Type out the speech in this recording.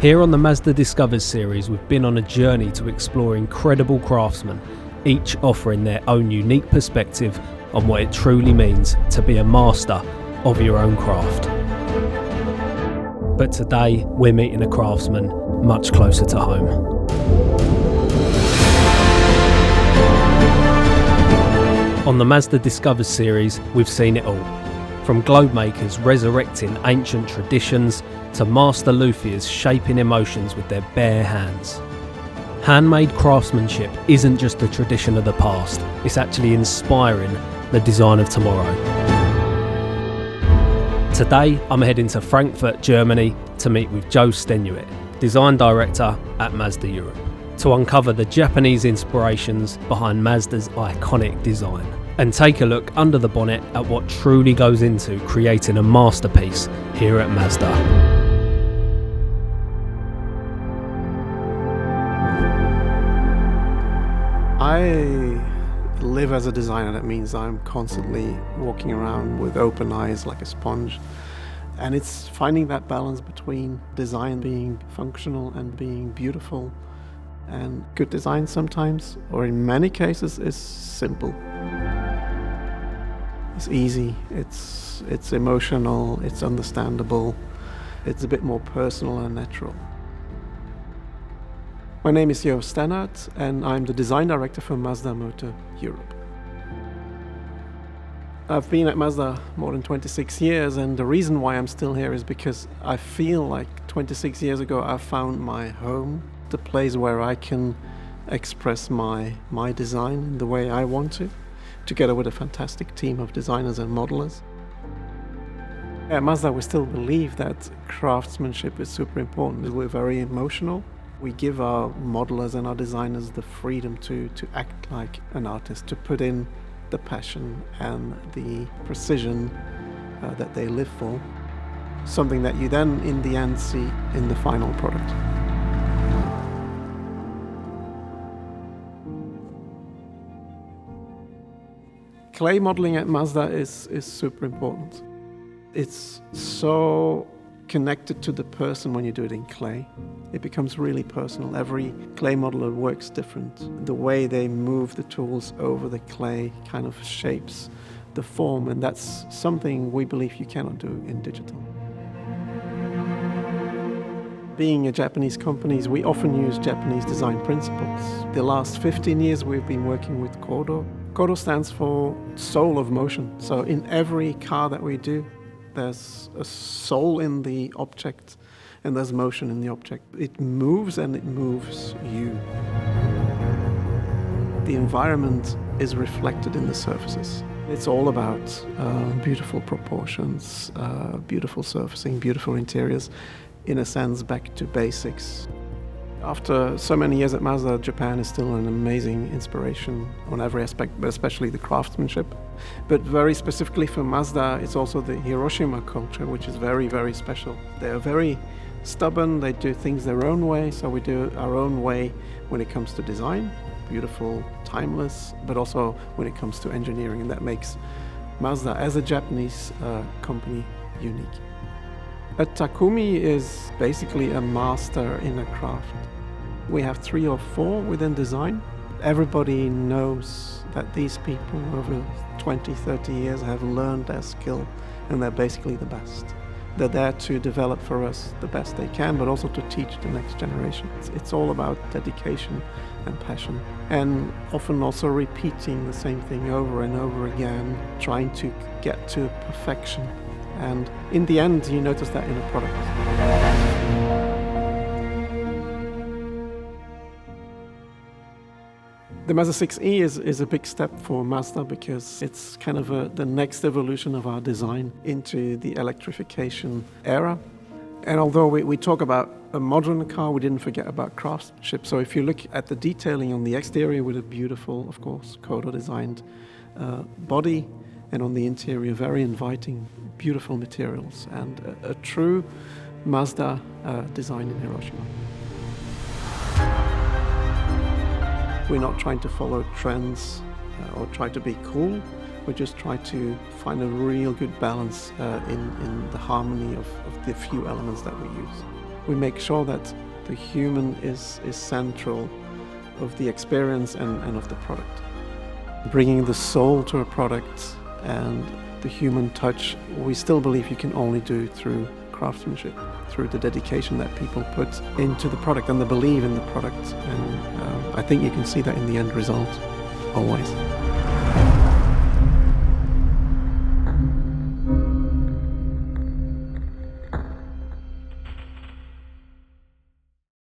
Here on the Mazda Discovers series, we've been on a journey to explore incredible craftsmen, each offering their own unique perspective on what it truly means to be a master of your own craft. But today, we're meeting a craftsman much closer to home. On the Mazda Discovers series, we've seen it all. From globe makers resurrecting ancient traditions to master luthiers shaping emotions with their bare hands. Handmade craftsmanship isn't just a tradition of the past, it's actually inspiring the design of tomorrow. Today, I'm heading to Frankfurt, Germany to meet with Joe Stenuit, Design Director at Mazda Europe, to uncover the Japanese inspirations behind Mazda's iconic design and take a look under the bonnet at what truly goes into creating a masterpiece here at Mazda. I live as a designer. That means I'm constantly walking around with open eyes like a sponge. And it's finding that balance between design being functional and being beautiful. And good design sometimes, or in many cases, is simple. It's easy, it's, it's emotional, it's understandable, it's a bit more personal and natural. My name is Jo Stannard, and I'm the design director for Mazda Motor Europe. I've been at Mazda more than 26 years, and the reason why I'm still here is because I feel like 26 years ago I found my home, the place where I can express my, my design in the way I want to, together with a fantastic team of designers and modelers. At Mazda, we still believe that craftsmanship is super important. We're very emotional. We give our modelers and our designers the freedom to, to act like an artist, to put in the passion and the precision uh, that they live for. Something that you then, in the end, see in the final product. Clay modeling at Mazda is, is super important. It's so connected to the person when you do it in clay. It becomes really personal. Every clay modeler works different. The way they move the tools over the clay kind of shapes the form, and that's something we believe you cannot do in digital. Being a Japanese company, we often use Japanese design principles. The last 15 years we've been working with Kodo. Kodo stands for soul of motion. So in every car that we do, there's a soul in the object and there's motion in the object. It moves and it moves you. The environment is reflected in the surfaces. It's all about uh, beautiful proportions, uh, beautiful surfacing, beautiful interiors, in a sense, back to basics. After so many years at Mazda, Japan is still an amazing inspiration on every aspect, but especially the craftsmanship. But very specifically for Mazda, it's also the Hiroshima culture, which is very, very special. They are very stubborn, they do things their own way, so we do our own way when it comes to design, beautiful, timeless, but also when it comes to engineering, and that makes Mazda as a Japanese uh, company unique. A Takumi is basically a master in a craft. We have three or four within design. Everybody knows that these people over 20, 30 years have learned their skill and they're basically the best. They're there to develop for us the best they can, but also to teach the next generation. It's, it's all about dedication and passion, and often also repeating the same thing over and over again, trying to get to perfection. And in the end, you notice that in a product. The Mazda 6e is, is a big step for Mazda because it's kind of a, the next evolution of our design into the electrification era. And although we, we talk about a modern car, we didn't forget about craftsmanship. So if you look at the detailing on the exterior with a beautiful, of course, Kodo designed uh, body, and on the interior, very inviting, beautiful materials, and a, a true Mazda uh, design in Hiroshima. We're not trying to follow trends uh, or try to be cool. We just try to find a real good balance uh, in, in the harmony of, of the few elements that we use. we make sure that the human is, is central of the experience and, and of the product. Bringing the soul to a product and the human touch, we still believe you can only do through craftsmanship, through the dedication that people put into the product and the belief in the product. And um, I think you can see that in the end result, always.